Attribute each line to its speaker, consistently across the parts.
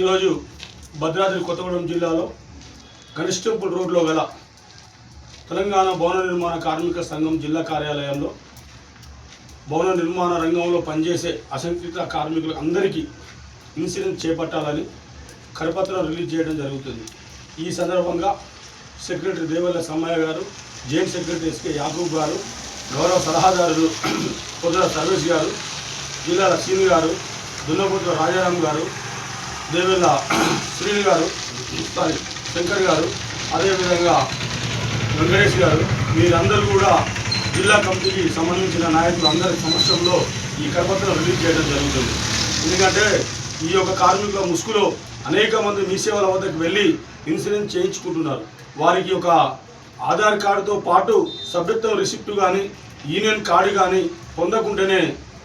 Speaker 1: ఈరోజు భద్రాద్రి కొత్తగూడెం జిల్లాలో గణేష్ టెంపుల్ రోడ్లో గల తెలంగాణ భవన నిర్మాణ కార్మిక సంఘం జిల్లా కార్యాలయంలో భవన నిర్మాణ రంగంలో పనిచేసే అసంఘటిత కార్మికులు అందరికీ ఇన్సూరెన్స్ చేపట్టాలని కరపత్రం రిలీజ్ చేయడం జరుగుతుంది. ఈ సందర్భంగా సెక్రటరీ దేవల్ల సమ్మయ్య గారు జాయింట్ సెక్రటరీ ఎస్కే యాకూబ్ గారు గౌరవ సలహాదారులు పొద్దుల సర్వేష్ గారు జిల్లాల సీని గారు దున్నపూట్ల రాజారాం గారు దేవెల్ల శ్రీని గారు సారీ శంకర్ గారు అదేవిధంగా వెంకటేష్ గారు మీరందరూ కూడా జిల్లా కమిటీకి సంబంధించిన నాయకులు అందరి సమక్షంలో ఈ కరపత్రం రిలీజ్ చేయడం జరుగుతుంది. ఎందుకంటే ఈ యొక్క కార్మికుల ముసుగులో అనేక మంది మీ సేవల వద్దకు వెళ్ళి ఇన్సూరెన్స్ చేయించుకుంటున్నారు. వారికి ఒక ఆధార్ కార్డుతో పాటు సభ్యత్వం రిసిప్ట్ కానీ యూనియన్ కార్డు కానీ పొందకుండానే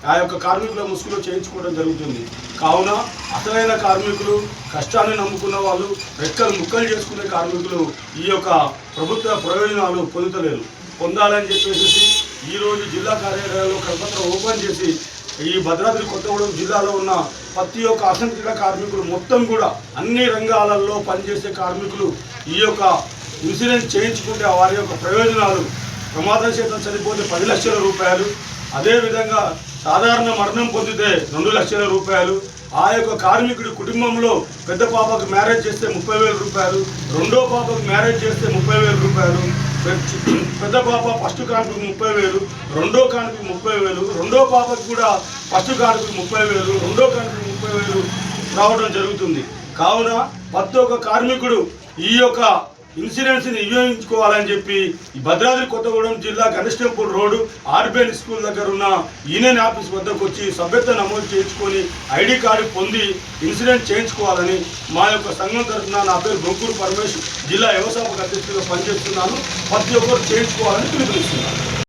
Speaker 1: ఆ యొక్క కార్మికుల ముసుగులో చేయించుకోవడం జరుగుతుంది. కావున అసలైన కార్మికులు కష్టాన్ని నమ్ముకున్న వాళ్ళు రెక్కలు ముక్కలు చేసుకునే కార్మికులు ఈ యొక్క ప్రభుత్వ ప్రయోజనాలు పొందుతలేరు. పొందాలని చెప్పేసి ఈరోజు జిల్లా కార్యాలయంలో కరపత్రం ఓపెన్ చేసి ఈ భద్రాద్రి కొత్తగూడెం జిల్లాలో ఉన్న ప్రతి ఒక్క అసంఘటిత కార్మికులు మొత్తం కూడా అన్ని రంగాలలో పనిచేసే కార్మికులు ఈ యొక్క ఇన్సూరెన్స్ చేయించుకుంటే వారి యొక్క ప్రయోజనాలు ప్రమాదశాతం చనిపోతే పది లక్షల రూపాయలు. అదేవిధంగా సాధారణ మరణం పొందితే రెండు లక్షల రూపాయలు. ఆ యొక్క కార్మికుడి కుటుంబంలో పెద్ద పాపకు మ్యారేజ్ చేస్తే ముప్పై వేల రూపాయలు రెండో పాపకు మ్యారేజ్ చేస్తే ముప్పై వేల రూపాయలు పెద్ద- పాప ఫస్ట్ కానుకకు ముప్పై వేలు రెండో కానుకకు ముప్పై వేలు రెండో పాపకు కూడా ఫస్ట్ కానుకకు ముప్పై వేలు రెండో కానుకకు ముప్పై వేలు రావడం జరుగుతుంది. కావున ప్రతి ఒక్క కార్మికుడు ఈ యొక్క ఇన్సూరెన్స్ని వినియోగించుకోవాలని చెప్పి ఈ భద్రాద్రి కొత్తగూడెం జిల్లా Ganesh temple road R B N school దగ్గర ఉన్న యూనియన్ ఆఫీస్ వద్దకు వచ్చి సభ్యత నమోదు చేయించుకొని ఐడి కార్డు పొంది ఇన్సూరెన్స్ చేయించుకోవాలని మా యొక్క సంఘం తరఫున నా పేరు బొంకూరు పరమేష్ జిల్లా వ్యవసాయ అధ్యక్షుడిగా పనిచేస్తున్నాను. ప్రతి ఒక్కరు చేయించుకోవాలని పిలుపునిస్తున్నాను.